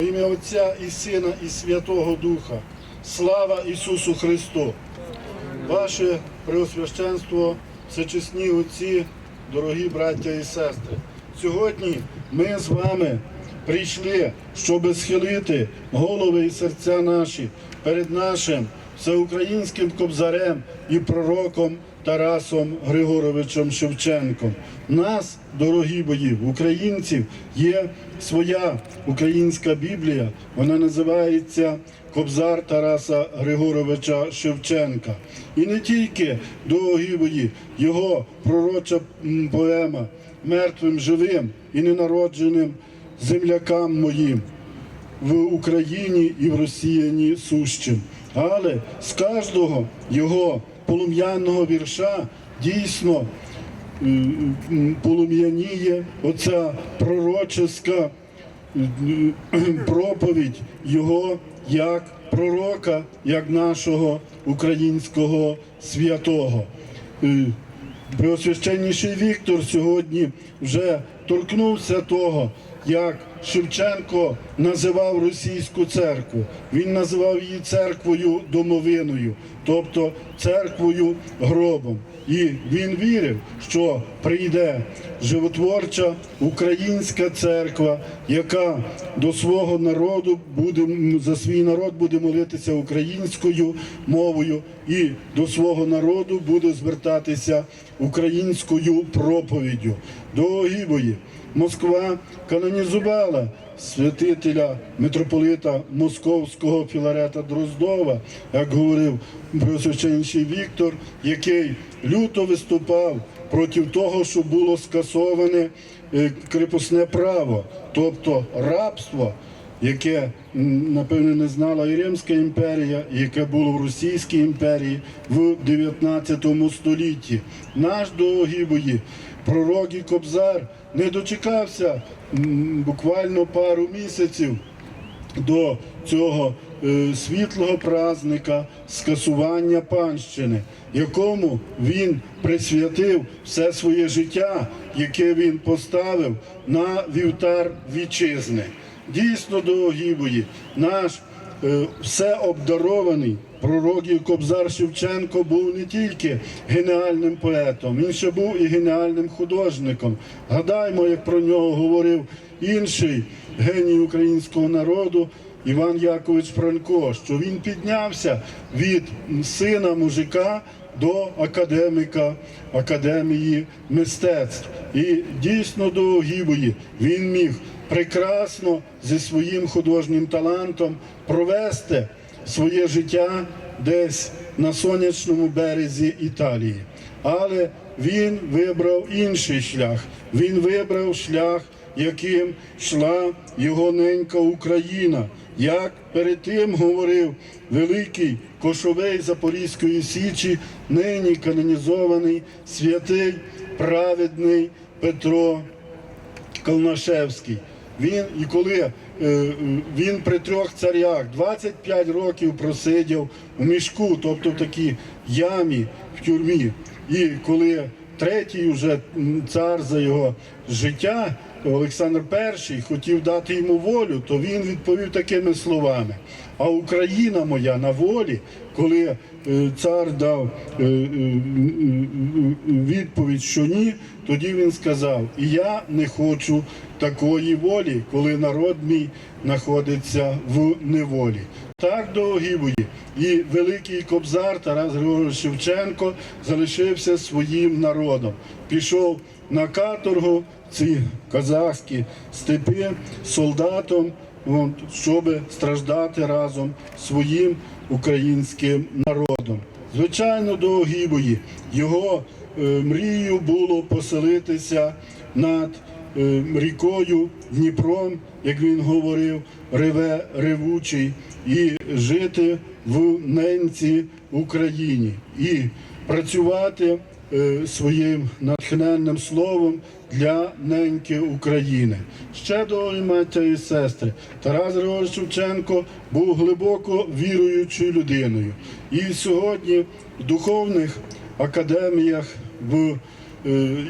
Ім'я Отця і Сина, і Святого Духа. Слава Ісусу Христу! Ваше Преосвященство, всечесні отці, дорогі браття і сестри. Сьогодні ми з вами прийшли, щоб схилити голови і серця наші перед нашим всеукраїнським кобзарем і пророком Тарасом Григоровичем Шевченком. Нас, дорогі бої, українців, є своя українська Біблія. Вона називається Кобзар Тараса Григоровича Шевченка. І не тільки дорогі бої, його пророча поема мертвим живим і ненародженим землякам моїм в Україні і в Росіяні сущим. Але з кожного його полум'яного вірша дійсно полум'яніє оця пророческа проповідь його як пророка, як нашого українського святого. Е, Преосвященніший Віктор сьогодні вже торкнувся того, як Шевченко називав російську церкву. Він називав її церквою домовиною, тобто церквою гробом. І він вірив, що прийде животворча українська церква, яка до свого народу буде за свій народ буде молитися українською мовою, і до свого народу буде звертатися українською проповіддю. Дорогі мої, Москва канонізувала святителя митрополита Московського Філарета Дроздова, як говорив Преосвященніший Віктор, який люто виступав проти того, що було скасоване е, крепосне право, тобто рабство, яке напевне не знала і Римська імперія, яке було в Російській імперії в 19 столітті. Наш дорогі бої, пророк і Кобзар не дочекався буквально пару місяців до цього е, світлого празника скасування панщини, якому він присвятив все своє життя, яке він поставив на вівтар вітчизни. Дійсно, дорогі мої, наш е, всеобдарований пророк і Кобзар Шевченко був не тільки геніальним поетом, він ще був і геніальним художником. Гадаймо, як про нього говорив інший геній українського народу. Іван Якович Франко, що він піднявся від сина мужика до академіка Академії мистецтв. І дійсно до Гібої він міг прекрасно зі своїм художнім талантом провести своє життя десь на сонячному березі Італії. Але він вибрав інший шлях. Він вибрав шлях, яким йшла його ненька Україна. Як перед тим говорив великий кошовий Запорізької Січі, нині канонізований святий праведний Петро Калнашевський. Він і коли е, е, він при трьох царях 25 років просидів у мішку, тобто в такій ямі в тюрмі. І коли третій вже цар за його життя, Олександр І хотів дати йому волю, то він відповів такими словами: А Україна моя на волі, коли е, цар дав е, е, відповідь, що ні, тоді він сказав: І я не хочу такої волі, коли народ мій знаходиться в неволі. Так дорогі мої, і великий кобзар Тарас Григорович Шевченко залишився своїм народом. Пішов на каторгу ці казахські степи солдатом, щоб страждати разом своїм українським народом. Звичайно, дорогі мої, його е, мрією було поселитися над е, рікою Дніпром, як він говорив, реве ревучий, і жити в ненці Україні і працювати своїм натхненним словом для неньки України. Ще дорогі маття і сестри, Тарас Григорович Шевченко був глибоко віруючою людиною. І сьогодні в духовних академіях в е,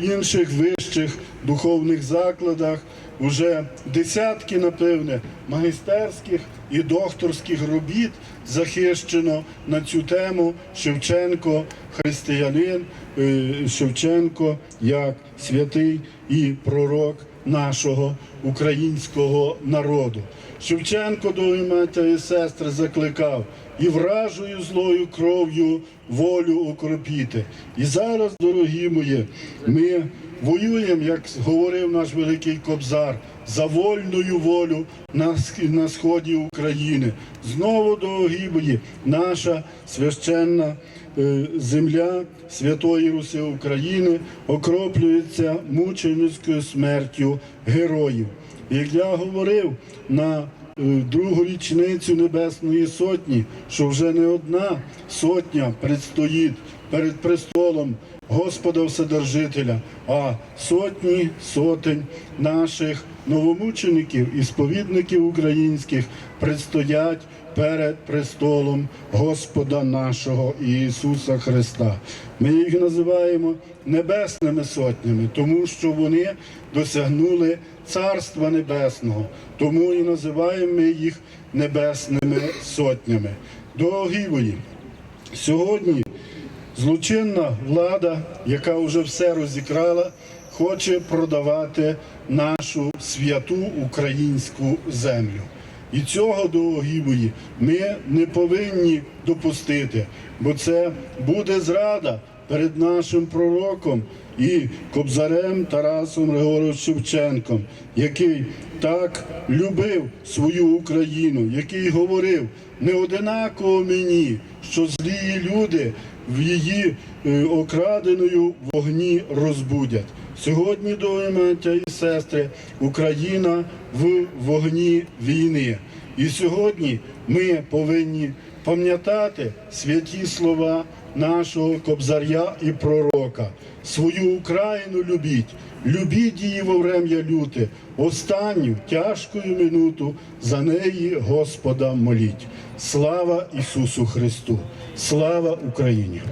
інших вищих духовних закладах уже десятки, напевне, магістерських і докторських робіт захищено на цю тему Шевченко, християнин, е, Шевченко як святий і пророк нашого українського народу. Шевченко, матері і сестри, закликав і вражою злою кров'ю волю укропіти. І зараз, дорогі мої, ми воюємо, як говорив наш великий кобзар, за вольною волю на, сході України. Знову, дорогі мої, наша священна е, земля Святої Руси України окроплюється мученицькою смертю героїв. Як я говорив на другу річницю Небесної Сотні, що вже не одна сотня предстоїть перед престолом Господа Вседержителя, а сотні сотень наших новомучеників і сповідників українських предстоять перед престолом Господа нашого Ісуса Христа. Ми їх називаємо небесними сотнями, тому що вони досягнули Царства Небесного, тому і називаємо ми їх небесними сотнями. Дорогі мої, сьогодні злочинна влада, яка вже все розікрала, хоче продавати нашу святу українську землю. І цього, дорогі мої, ми не повинні допустити, бо це буде зрада перед нашим пророком і кобзарем Тарасом Григоровичем Шевченком, який так любив свою Україну, який говорив не одинаково мені, що злі люди в її е, окраденою вогні розбудять. Сьогодні, дорогі маття і сестри, Україна в вогні війни. І сьогодні ми повинні пам'ятати святі слова нашого кобзаря і пророка. Свою Україну любіть, любіть її во врем'я люте, останню тяжкою минуту за неї Господа моліть. Слава Ісусу Христу! Слава Україні!